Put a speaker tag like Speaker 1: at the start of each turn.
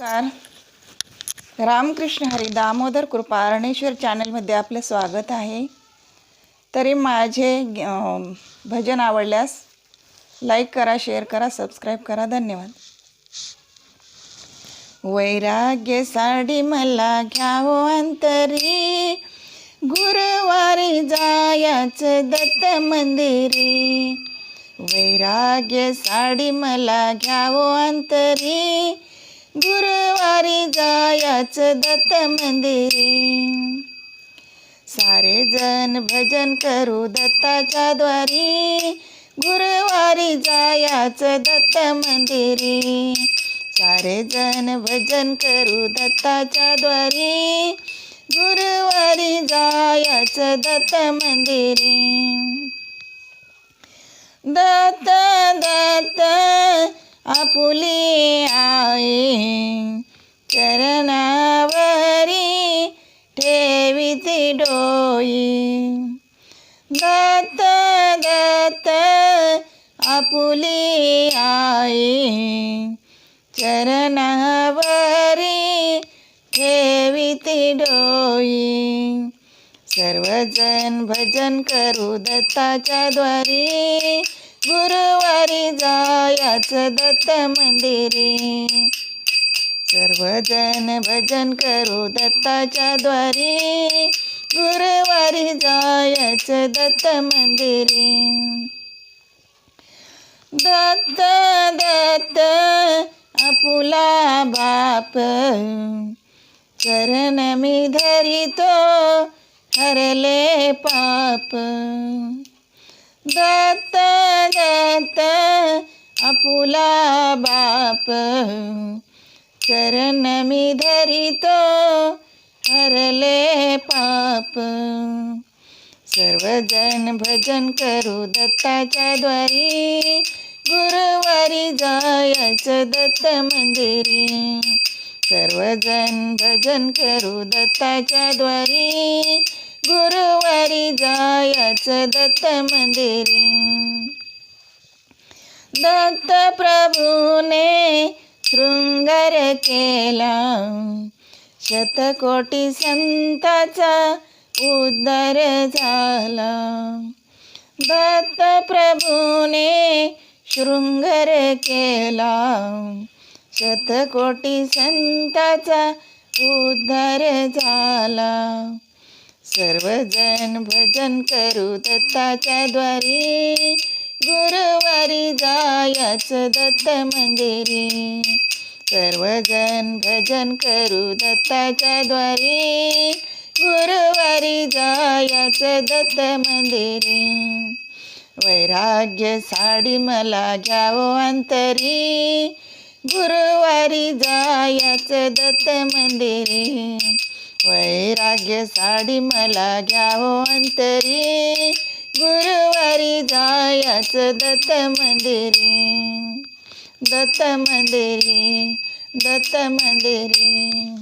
Speaker 1: नमस्कार. रामकृष्ण हरी दामोदर कृपा अरणेश्वर चॅनलमध्ये आपलं स्वागत आहे. तरी माझे भजन आवडल्यास लाईक करा शेअर करा सबस्क्राईब करा. धन्यवाद. वैराग्य साडी मला घ्यावो अंतरी. गुरुवारी जायाचं दत्त मंदिरी. वैराग्य साडी मला घ्यावो अंतरी. गुरुवारी जायाच दत्त मंदिरी. सारे जण भजन करू दत्ताच्या द्वारी. गुरुवारी जायाच दत्त मंदिरी. सारे जण भजन करू दत्ताच्या द्वारी. गुरुवारी जायाच दत्त मंदिरी. दत्त दत्त आपुली आहे. चरणावरी ठेवीती डोई दत्त दत्त आपुली आहे. चरणावरी ठेविती डोई सर्वजन भजन करू दत्ताच्या द्वारी. गुरुवारी जायाचं दत्त मंदिरी. सर्वजन भजन करू दत्ताच्या द्वारी. गुरुवारी जायाचं दत्त मंदिरी. दत्त दत्त आपुला बाप. चरण मी धरितो हरले पाप. दत्त दत्त आपुला बाप. चरण मी धरितो हरले पाप. सर्वजण भजन करू दत्ताच्या द्वारी गुरुवारी जायचं दत्त मंदिरी. सर्वजण भजन करू दत्ताच्या द्वारी गुरुवारी जायचं दत्त मंदिरी. दत्त प्रभूने शृंगार केला. शतकोटी संताचा उद्धार झाला. दत्त प्रभूने शृंगार केला. शतकोटी संताचा उद्धार झाला. सर्वजण भजन करू दत्ताच्या द्वारी. जायाचं दत्त मंदिरी. सर्वजण भजन करू दत्ताच्या द्वारी. गुरुवारी जायाच दत्त मंदिरी. वैराग्य साडी मला घ्यावो अंतरी. गुरुवारी जायाचं दत्त मंदिरी. वैराग्य साडी मला घ्यावो अंतरी. गुरुवारी जायाच दत्त मंदिरे दत्त मंदिरी दत्त मंदिरे.